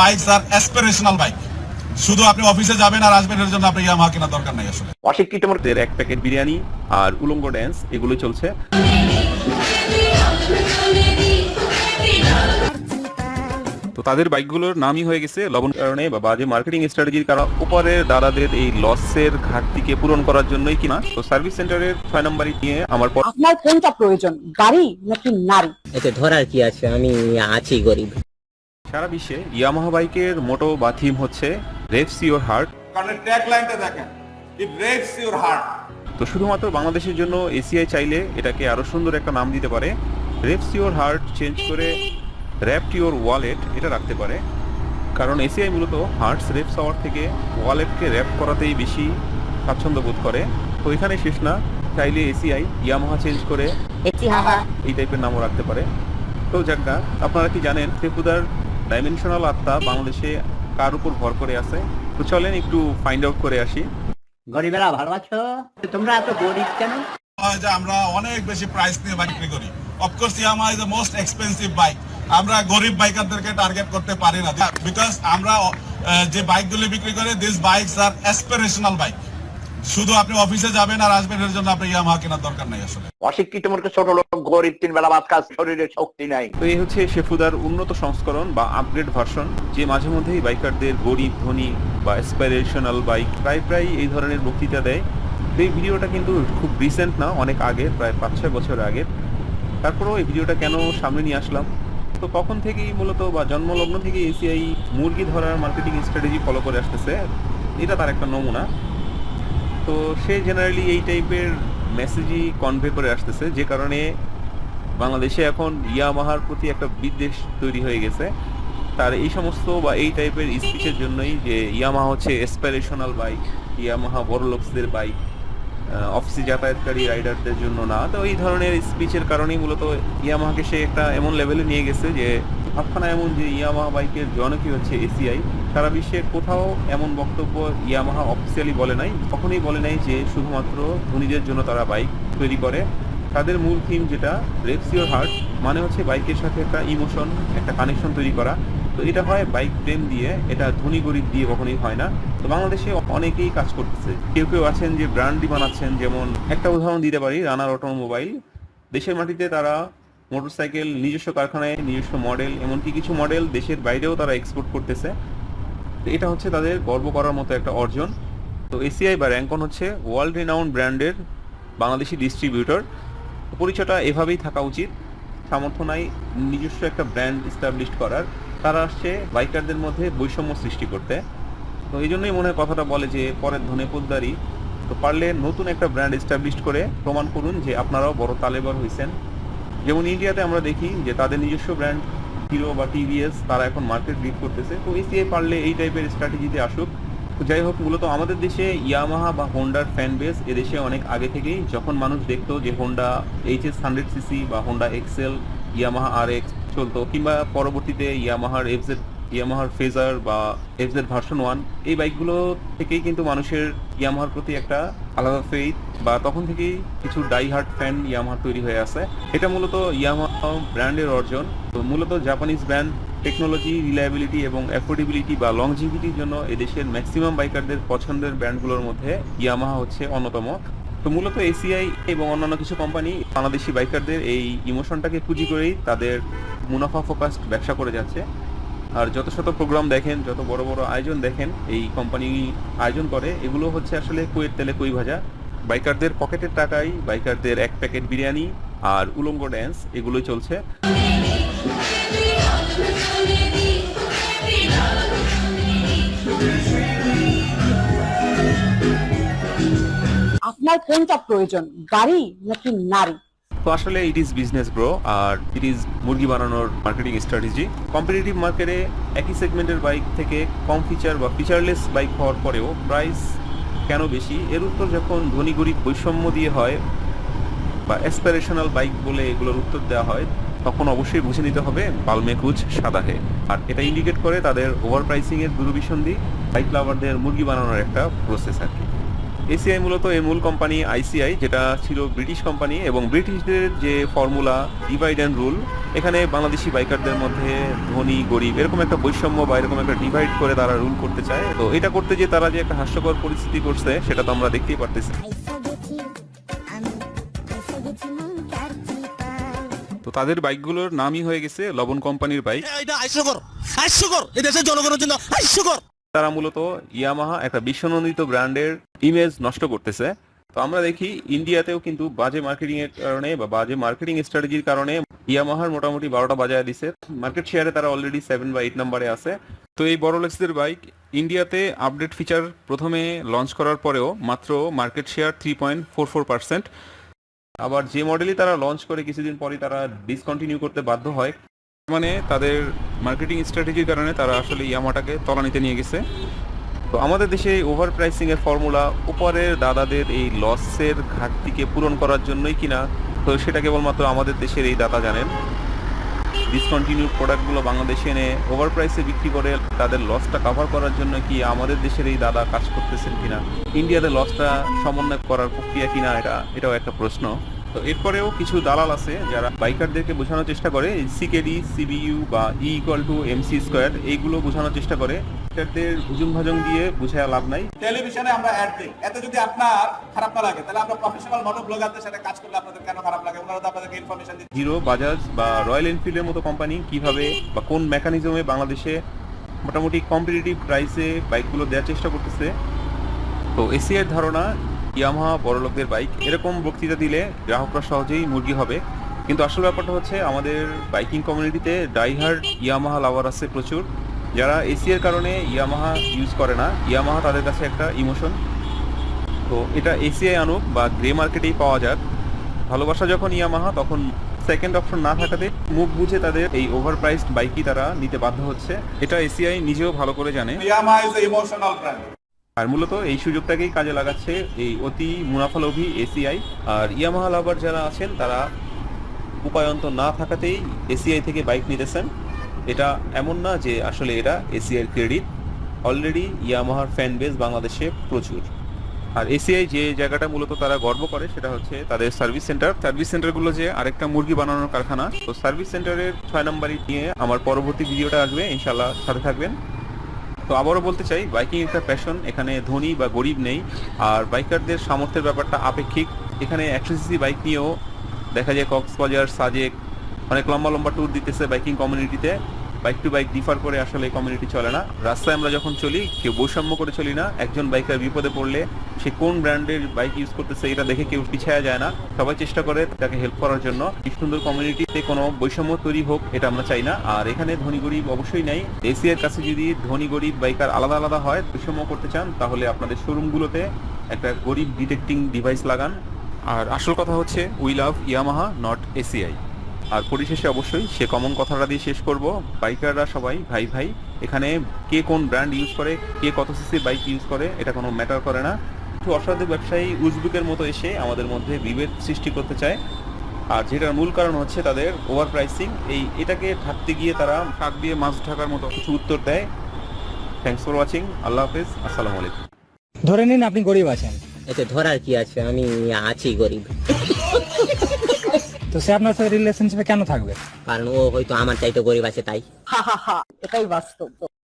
Bikes are aspirational bike. শুধু আপনি অফিসে যাবেন আর আসবেন এর জন্য আপনি ইয়ামাহা কেনার দরকার নাই আসলে। অশিক্ষিত এক প্যাকেট বিরিয়ানি আর উলঙ্গ ড্যান্স এগুলো চলছে। তো তাদের বাইকগুলোর নামই হয়ে গেছে লবণ কারণে বা বাজে মার্কেটিং স্ট্র্যাটেজির কারণ উপরের দাদাদের এই লসের ঘাটতিকে পূরণ করার জন্যই কিনা তো সার্ভিস সেন্টারের ছয় নম্বরই নিয়ে আমার আপনার কোনটা প্রয়োজন গাড়ি নাকি নারী? এতে ধরার কি আছে? আমি আছি গরিব। সারা বিশ্বে ইয়ামাহা বাইকের মোটো বা থিম হচ্ছে রেভস ইউর হার্ট কারণ ট্যাগ লাইনটা দেখেন ইট রেভস ইউর হার্ট তো শুধুমাত্র বাংলাদেশের জন্য এসিআই চাইলে এটাকে আরও সুন্দর একটা নাম দিতে পারে। রেপস ইউর হার্ট চেঞ্জ করে র্যাপট ইউর ওয়ালেট এটা রাখতে পারে। কারণ এসিআই মূলত হার্টস রেপস হওয়ার থেকে ওয়ালেটকে র্যাপ করাতেই বেশি স্বাচ্ছন্দ্য বোধ করে। তো এখানে শেষ না চাইলে এসিআই ইয়ামাহা চেঞ্জ করে এই টাইপের নামও রাখতে পারে। তো যাক আপনারা কি জানেন সেফুদার ডাইমেনশনাল আত্মা বাংলাদেশে কার উপর ভর করে আছে? তো চলেন একটু ফাইন্ড আউট করে আসি। গরিবেরা ভালো আছো? তোমরা এত গরিব কেন? যে আমরা অনেক বেশি প্রাইস নিয়ে বাইক বিক্রি করি। Of course Yamaha is the most expensive bike আমরা গরিব বাইকারদেরকে টার্গেট করতে পারি না। বিকজ আমরা যে বাইকগুলি বিক্রি করে these bikes are aspirational bike শুধু আপনি অফিসে যাবেন আর আসবেন এর জন্য আপনি ইয়ামাহা কেনার দরকার নাই আসলে। অশিক্ষিত মূর্খ ছোট লোক গরিব তিন বেলা ভাত খাস শরীরে শক্তি নাই। তো এই হচ্ছে শেফুদার উন্নত সংস্করণ বা আপগ্রেড ভার্সন যে মাঝে মধ্যেই বাইকারদের গরিব ধনী বা অ্যাসপাইরেশনাল বাইক প্রায় প্রায় এই ধরনের বক্তৃতা দেয়। তো এই ভিডিওটা কিন্তু খুব রিসেন্ট না অনেক আগে প্রায় পাঁচ ছয় বছর আগের তারপরেও এই ভিডিওটা কেন সামনে নিয়ে আসলাম? তো কখন থেকেই মূলত বা জন্মলগ্ন থেকে এসিআই মুরগি ধরার মার্কেটিং স্ট্র্যাটেজি ফলো করে আসতেছে এটা তার একটা নমুনা। তো সে জেনারেলি এই টাইপের মেসেজই কনভে করে আসতেছে, যে কারণে বাংলাদেশে এখন ইয়ামাহার প্রতি একটা বিদ্বেষ তৈরি হয়ে গেছে। তার এই সমস্ত বা এই টাইপের স্পিচের জন্যই যে ইয়ামাহা হচ্ছে এসপাইরেশনাল বাইক ইয়ামাহা বড়লোকসদের বাইক অফিসে যাতায়াতকারী রাইডারদের জন্য না। তো এই ধরনের স্পিচের কারণেই মূলত ইয়ামাহাকে সে একটা এমন লেভেলে নিয়ে গেছে যে ভাবখানা এমন যে ইয়ামাহা বাইকের জনকই হচ্ছে এসিআই সারা বিশ্বে কোথাও এমন বক্তব্য ইয়ামাহা অফিসিয়ালি বলে নাই, কখনোই বলে নাই যে শুধুমাত্র ধনীদের জন্য তারা বাইক তৈরি করে। তাদের মূল থিম যেটা রেপস হার্ট মানে হচ্ছে বাইকের সাথে একটা ইমোশন একটা কানেকশন তৈরি করা। তো এটা হয় বাইক প্রেম দিয়ে, এটা ধনী গরিব দিয়ে কখনোই হয় না। তো বাংলাদেশে অনেকেই কাজ করতেছে। কেউ কেউ আছেন যে ব্র্যান্ডই বানাচ্ছেন, যেমন একটা উদাহরণ দিতে পারি রানার অটোমোবাইল। দেশের মাটিতে তারা মোটরসাইকেল, নিজস্ব কারখানায়, নিজস্ব মডেল এমনকি কিছু মডেল দেশের বাইরেও তারা এক্সপোর্ট করতেছে। তো এটা হচ্ছে তাদের গর্ব করার মতো একটা অর্জন। তো এসিআই বা র্যাঙ্কন হচ্ছে ওয়ার্ল্ড রিনাউন্ড ব্র্যান্ডের বাংলাদেশি ডিস্ট্রিবিউটর পরিচয়টা এভাবেই থাকা উচিত। সামর্থ্য নাই, নিজস্ব একটা ব্র্যান্ড এস্টাবলিশ করার। তারা আসছে বাইকারদের মধ্যে বৈষম্য সৃষ্টি করতে। তো এই জন্যই মনে হয় কথাটা বলে যে, পরের ধনে পোদ্দারি। তো পারলে নতুন একটা ব্র্যান্ড এস্টাবলিশ করে প্রমাণ করুন যে আপনারাও বড় তালেবার হয়েছেন যেমন ইন্ডিয়াতে আমরা দেখি যে তাদের নিজস্ব ব্র্যান্ড, হিরো বা টিভিএস, তারা এখন মার্কেট লিড করতেছে। তো এসিআই পারলে এই টাইপের স্ট্র্যাটেজিতে আসুক। তো যাই হোক, মূলত আমাদের দেশে ইয়ামাহা বা হোন্ডার ফ্যান বেস এদেশে অনেক আগে থেকেই যখন মানুষ দেখতো যে হোন্ডা এইচএস হান্ড্রেড সিসি বা Honda Excel Yamaha R X চলতো, কিংবা পরবর্তীতে ইয়ামাহার এফজেড ইয়ামাহার ফেজার বা এফজেড ভার্সন ওয়ান এই বাইকগুলো থেকেই কিন্তু মানুষের ইয়ামাহার প্রতি একটা আলাদা ফেইথ বা তখন থেকেই কিছু ডাই হার্ট ফ্যান ইয়ামাহার তৈরি হয়ে আছে। এটা মূলত ইয়ামাহা ব্র্যান্ডের অর্জন। তো মূলত জাপানিজ ব্র্যান্ড টেকনোলজি রিলায়েবিলিটি এবং অ্যাফোর্ডেবিলিটি বা লংজিভিটির জন্য এদেশের ম্যাক্সিমাম বাইকারদের পছন্দের ব্র্যান্ডগুলোর মধ্যে ইয়ামাহা হচ্ছে অন্যতম। তো মূলত এসিআই এবং অন্যান্য কিছু কোম্পানি বাংলাদেশি বাইকারদের এই ইমোশনটাকে পুঁজি করেই তাদের মুনাফা ফোকাসড ব্যবসা করে যাচ্ছে। আর যত শত প্রোগ্রাম দেখেন, যত বড় বড় আয়োজন দেখেন, এই কোম্পানি আয়োজন করে, এগুলো হচ্ছে আসলে কুয়ের তেলে কুই ভাজা। বাইকারদের পকেটের টাকায় বাইকারদের এক প্যাকেট বিরিয়ানি আর উলঙ্গ ড্যান্স এগুলোই চলছে। আপনার কোনটা প্রয়োজন, গাড়ি নাকি নারী? তো আসলে ইট ইজ বিজনেস ব্রো আর ইট ইজ মুরগি বানানোর মার্কেটিং স্ট্র্যাটেজি কম্পিটিটিভ মার্কেটে একই সেগমেন্টের বাইক থেকে কম ফিচার বা ফিচারলেস বাইক হওয়ার পরেও প্রাইস কেন বেশি? এর উত্তর যখন ধনী গরিব বৈষম্য দিয়ে হয় বা অ্যাসপিরেশনাল বাইক বলে এগুলোর উত্তর দেওয়া হয়, তখন অবশ্যই বুঝে নিতে হবে বালমে কুচ সাদা হে। আর এটা ইন্ডিকেট করে তাদের ওভার প্রাইসিং এর দুরভিসন্ধি বাইক লাভারদের মুরগি বানানোর একটা প্রসেস আর কি। এসিআই মূলত এর মূল কোম্পানি আইসিআই যেটা ছিল ব্রিটিশ কোম্পানি এবং ব্রিটিশদের যে ফর্মুলা ডিভাইড অ্যান্ড রুল এখানে বাংলাদেশি বাইকারদের মধ্যে ধনী, গরিব এরকম একটা বৈষম্য বা এরকম একটা ডিভাইড করে তারা রুল করতে চায়। তো এটা করতে যে তারা যে একটা হাস্যকর পরিস্থিতি করছে, সেটা তো আমরা দেখতেই পারতেছি। তো তাদের বাইকগুলোর নামই হয়ে গেছে লবণ কোম্পানির বাইক এটা হাস্যকর হাস্যকর। দেশের জনগণের জন্য হাস্যকর। তারা মূলত ইয়ামাহা একটা বিশ্বনন্দিত ব্র্যান্ডের ইমেজ নষ্ট করতেছে। তো আমরা দেখি ইন্ডিয়াতেও কিন্তু বাজে মার্কেটিং এর কারণে বা বাজে মার্কেটিং স্ট্র্যাটেজির কারণে ইয়ামাহার মোটামুটি বারোটা বাজায় দিছে। মার্কেট শেয়ারে তারা অলরেডি সেভেন বা এইট নাম্বারে আছে। তো এই বড় লেক্সদের বাইক ইন্ডিয়াতে আপডেট ফিচার প্রথমে লঞ্চ করার পরেও মাত্র market share three point four four percent আবার যে মডেলই তারা লঞ্চ করে কিছুদিন পরে তারা ডিসকন্টিনিউ করতে বাধ্য হয়। মানে তাদের মার্কেটিং স্ট্র্যাটেজির কারণে তারা আসলে ইয়ামাটাকে তলানিতে নিয়ে গেছে। তো আমাদের দেশে ওভার প্রাইসিং এর ফর্মুলা উপরের দাদাদের এই লসের ঘাটতিকে পূরণ করার জন্যই কিনা, তো সেটা কেবলমাত্র আমাদের দেশের এই দাদা জানেন। ডিসকন্টিনিউ প্রোডাক্টগুলো বাংলাদেশে এনে ওভার প্রাইসে বিক্রি করে তাদের লসটা কভার করার জন্য কি আমাদের দেশের এই দাদা কাজ করতেছেন কিনা ইন্ডিয়াতে লসটা সমন্বয় করার প্রক্রিয়া কিনা, এটা, এটাও একটা প্রশ্ন। তো এরপরেও কিছু দালাল আছে যারা বাইকারদেরকে বোঝানোর চেষ্টা করে সিকেডি সিবিইউ বা E equal to MC square এইগুলো বোঝানোর চেষ্টা করে। বাইকারদের হুজুম ভাজং দিয়ে বোঝায় লাভ নাই। টেলিভিশনে আমরা অ্যাড দিই। এতে যদি আপনার খারাপ না লাগে তাহলে আমরা প্রফেশনাল মোটর ব্লগারদের সাথে কাজ করলে আপনাদের কেন খারাপ লাগে? ওনারা তো আপনাদেরকে ইনফরমেশন দিচ্ছে। হিরো বাজাজ বা রয়্যাল এনফিল্ডের মতো কোম্পানি কীভাবে বা কোন মেকানিজমে বাংলাদেশে মোটামুটি কম্পিটিটিভ প্রাইসে বাইকগুলো দেওয়ার চেষ্টা করতেছে। তো এসিআর ধারণা ইয়ামাহা, বড়লোকদের বাইক এরকম বক্তৃতা দিলে গ্রাহকরা সহজেই মুরগি হবে। কিন্তু আসল ব্যাপারটা হচ্ছে আমাদের বাইকিং কমিউনিটিতে ডাইহার্ড ইয়ামাহা লাভার আছে প্রচুর। যারা এসিআর কারণে ইয়ামাহা ইউজ করে না ইয়ামাহা তাদের কাছে একটা ইমোশন তো এটা এসিআই আনুক বা গ্রে মার্কেটেই পাওয়া যাক। ভালোবাসা যখন ইয়ামাহা তখন সেকেন্ড অপশন না থাকাতে মুখ বুঝে তাদের এই ওভার প্রাইসড বাইকই তারা নিতে বাধ্য হচ্ছে। এটা এসিআই নিজেও ভালো করে জানে। ইয়ামা ইজ ইমোশনাল ব্র্যান্ড আর মূলত এই সুযোগটাকেই কাজে লাগাচ্ছে এই অতি মুনাফালোভী এসিআই। আর ইয়ামাহা লাভার যারা আছেন, তারা উপায়ন্ত না থাকাতেই এসিআই থেকে বাইক নিতেছেন। এটা এমন না যে আসলে এটা এসিআই ক্রেডিট। অলরেডি ইয়ামাহার ফ্যান বেস বাংলাদেশে প্রচুর। আর এসিআই যে জায়গাটা মূলত তারা গর্ব করে, সেটা হচ্ছে তাদের সার্ভিস সেন্টার। সার্ভিস সেন্টারগুলো যে আরেকটা মুরগি বানানোর কারখানা। তো সার্ভিস সেন্টারের ছয় নম্বরই নিয়ে আমার পরবর্তী ভিডিওটা আসবে। ইনশাল্লাহ সাথে থাকবেন। তো আবারও বলতে চাই বাইকিং একটা প্যাশন এখানে ধনী বা গরিব নেই। আর বাইকারদের সামর্থ্যের ব্যাপারটা আপেক্ষিক। এখানে একশো সিসি বাইক নিয়েও দেখা যায়, কক্সবাজার, সাজেক, অনেক লম্বা লম্বা ট্যুর দিতেছে বাইকিং কমিউনিটিতে বাইক টু বাইক ডিফার করে আসলে কমিউনিটি চলে না। রাস্তায় আমরা যখন চলি, কেউ বৈষম্য করে চলি না। একজন বাইকার বিপদে পড়লে সে কোন ব্র্যান্ডের বাইক ইউজ করতেছে, এটা দেখে কেউ পিছায়া যায় না। সবাই চেষ্টা করে তাকে হেল্প করার জন্য। সুন্দর কমিউনিটিতে কোনো বৈষম্য তৈরি হোক, এটা আমরা চাই না। আর এখানে ধনী গরিব অবশ্যই নাই। এসিআর কাছে যদি ধনী গরিব বাইকার আলাদা আলাদা হয়, বৈষম্য করতে চান, তাহলে আপনাদের শোরুমগুলোতে একটা গরিব ডিটেক্টিং ডিভাইস লাগান। আর আসল কথা হচ্ছে we love Yamaha not ACI আর পরিশেষে অবশ্যই সে কমন কথাটা দিয়ে শেষ করব। বাইকাররা সবাই ভাই ভাই এখানে কে কোন ব্র্যান্ড ইউজ করে কে কত সিসি বাইক ইউজ করে এটা কোনো ম্যাটার করে না। কিছু অসাধু ব্যবসায়ী উজবুকের মতো এসে আমাদের মধ্যে বিভেদ সৃষ্টি করতে চায়। আর যেটার মূল কারণ হচ্ছে তাদের ওভার প্রাইসিং এই এটাকে ঢাকতে গিয়ে তারা শাক দিয়ে মাছ ঢাকার মতো কিছু উত্তর দেয়। থ্যাংকস ফর ওয়াচিং আল্লাহ হাফেজ আসসালামু আলাইকুম। ধরে নিন আপনি গরিব আছেন। এতে ধরার কি আছে? আমি আছি গরিব। তো সে আপনার সাথে রিলেশনশিপে কেন থাকবে? কারণ ও হয়তো আমার চাইতে গরিব আছে তাই। হা হা হা এটাই বাস্তব।